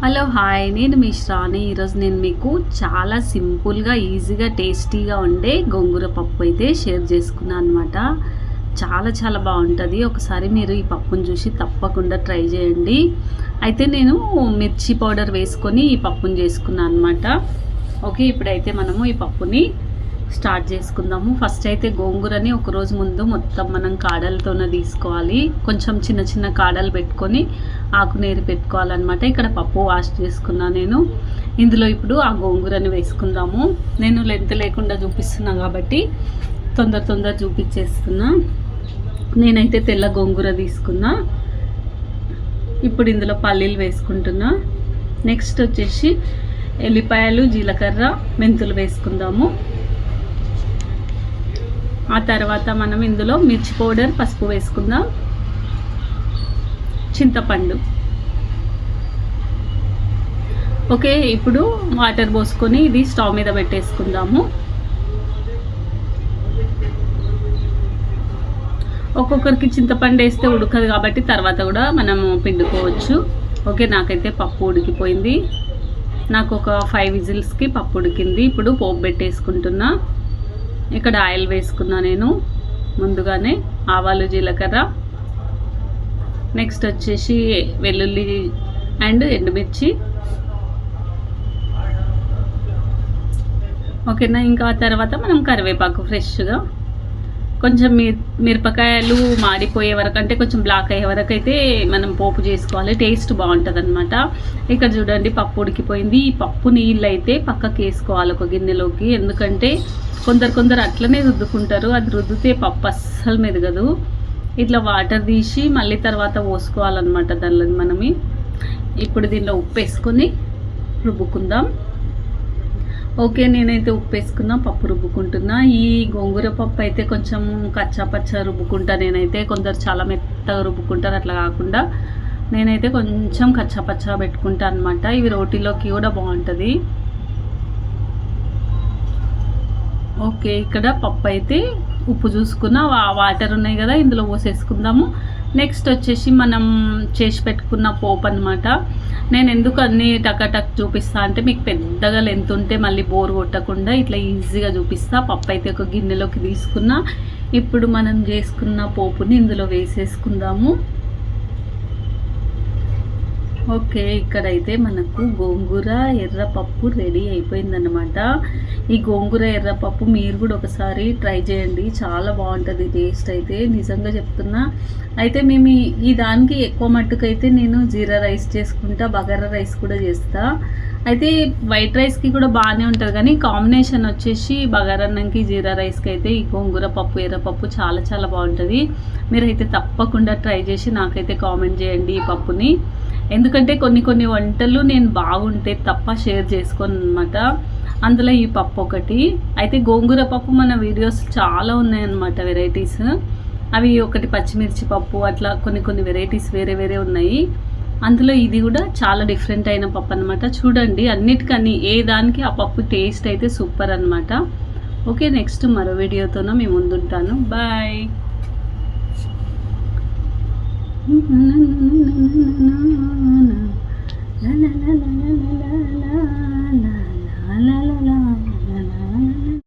Hello hi. నేను మీ శ్రాని ఈరోజు నేను మీకు చాలా సింపుల్గా ఈజీగా టేస్టీగా ఉండే గోంగూర పప్పు అయితే షేర్ చేసుకున్నాను అనమాట చాలా చాలా బాగుంటుంది. ఒకసారి మీరు ఈ పప్పును చూసి తప్పకుండా ట్రై చేయండి. అయితే నేను మిర్చి పౌడర్ వేసుకొని ఈ పప్పును చేసుకున్నాను అనమాట ఓకే ఇప్పుడైతే మనము ఈ పప్పుని స్టార్ట్ చేసుకుందాము. ఫస్ట్ అయితే గోంగూరని ఒక రోజు ముందు మొత్తం మనం కాడలతోనే తీసుకోవాలి. కొంచెం చిన్న చిన్న కాడలు పెట్టుకొని ఆకునేరు పెట్టుకోవాలన్నమాట. ఇక్కడ పప్పు వాష్ చేసుకున్నా నేను. ఇందులో ఇప్పుడు ఆ గోంగూరని వేసుకుందాము. నేను లెంత్ లేకుండా చూపిస్తున్నా కాబట్టి తొందర తొందర చూపించేస్తున్నా. నేనైతే తెల్ల గోంగూర తీసుకున్నా. ఇప్పుడు ఇందులో పల్లీలు వేసుకుంటున్నా. నెక్స్ట్ వచ్చేసి ఎల్లిపాయలు జీలకర్ర మెంతులు వేసుకుందాము. ఆ తర్వాత మనం ఇందులో మిర్చి పౌడర్ పసుపు వేసుకుందాం. చింతపండు. ఓకే ఇప్పుడు వాటర్ పోసుకొని ఇది స్టవ్ మీద పెట్టేసుకుందాము. ఒక్కొక్కరికి చింతపండు వేస్తే ఉడకదు కాబట్టి తర్వాత కూడా మనము పిండుకోవచ్చు. ఓకే నాకైతే పప్పు ఉడికిపోయింది. నాకు ఒక ఫైవ్ విజిల్స్కి పప్పు ఉడికింది. ఇప్పుడు పోపు పెట్టేసుకుంటున్నా. ఇక్కడ ఆయిల్ వేసుకున్నా నేను. ముందుగానే ఆవాలు జీలకర్ర. నెక్స్ట్ వచ్చేసి వెల్లుల్లి అండ్ ఎండుమిర్చి. ఓకేనా? ఇంకా తర్వాత మనం కరివేపాకు ఫ్రెష్గా కొంచెం మిరపకాయలు మారిపోయే వరకు అంటే కొంచెం బ్లాక్ అయ్యే వరకు అయితే మనం పోపు చేసుకోవాలి. టేస్ట్ బాగుంటుంది అనమాట ఇక్కడ చూడండి పప్పు ఉడికిపోయింది. ఈ పప్పు నీళ్ళు అయితే పక్కకి వేసుకోవాలి ఒక గిన్నెలోకి. ఎందుకంటే కొందరు కొందరు అట్లనే రుద్దుకుంటారు. అది రుద్దితే పప్పు అస్సలు మెదగదు. ఇట్లా వాటర్ తీసి మళ్ళీ తర్వాత పోసుకోవాలన్నమాట దానిలో మనమి. ఇప్పుడు దీనిలో ఉప్పు వేసుకొని రుబ్బుకుందాం. ఓకే నేనైతే ఉప్పు వేసుకున్నా పప్పు రుబ్బుకుంటున్నా. ఈ గోంగూర పప్పు అయితే కొంచెం కచ్చా పచ్చ రుబ్బుకుంటా. నేనైతే కొందరు చాలా మెత్తగా రుబ్బుకుంటారు అట్లా కాకుండా. నేనైతే కొంచెం కచ్చా పచ్చ పెట్టుకుంటా అనమాట ఇవి రోటీలోకి కూడా బాగుంటుంది. ఓకే ఇక్కడ పప్పు అయితే ఉప్పు చూసుకున్న. వాటర్ ఉన్నాయి కదా ఇందులో పోసేసుకుందాము. నెక్స్ట్ వచ్చేసి మనం చేసి పెట్టుకున్న పోపు అనమాట నేను ఎందుకు అన్నీ టక్ చూపిస్తా అంటే మీకు పెద్దగా లెంత్ ఉంటే మళ్ళీ బోర్ కొట్టకుండా ఇట్లా ఈజీగా చూపిస్తా. పప్పు అయితే ఒక గిన్నెలోకి తీసుకున్న. ఇప్పుడు మనం చేసుకున్న పోపుని ఇందులో వేసేసుకుందాము. ఓకే ఇక్కడైతే మనకు గోంగూర ఎర్రపప్పు రెడీ అయిపోయిందన్నమాట. ఈ గోంగూర ఎర్రపప్పు మీరు కూడా ఒకసారి ట్రై చేయండి. చాలా బాగుంటుంది టేస్ట్ అయితే. నిజంగా చెప్తున్నా. అయితే మేము ఈ దానికి ఎక్కువ మట్టుకైతే నేను జీరా రైస్ చేసుకుంటా బగారా రైస్ కూడా చేస్తా. అయితే వైట్ రైస్కి కూడా బాగానే ఉంటుంది కానీ కాంబినేషన్ వచ్చేసి బగారన్నంకి జీరా రైస్కి అయితే ఈ గోంగూర పప్పు ఎర్రపప్పు చాలా చాలా బాగుంటుంది. మీరైతే తప్పకుండా ట్రై చేసి నాకైతే కామెంట్ చేయండి ఈ పప్పుని. ఎందుకంటే కొన్ని కొన్ని వంటలు నేను బాగుంటే తప్ప షేర్ చేసుకోను అనమాట అందులో ఈ పప్పు ఒకటి. అయితే గోంగూర పప్పు మన వీడియోస్ చాలా ఉన్నాయన్నమాట వెరైటీస్ అవి ఒకటి పచ్చిమిర్చి పప్పు అట్లా కొన్ని కొన్ని వెరైటీస్ వేరే వేరే ఉన్నాయి. అందులో ఇది కూడా చాలా డిఫరెంట్ అయిన పప్పు అనమాట చూడండి అన్నిటికని ఏ దానికి ఆ పప్పు టేస్ట్ అయితే సూపర్ అనమాట ఓకే నెక్స్ట్ మరో వీడియోతోనో మేము ముందుంటాను. బాయ్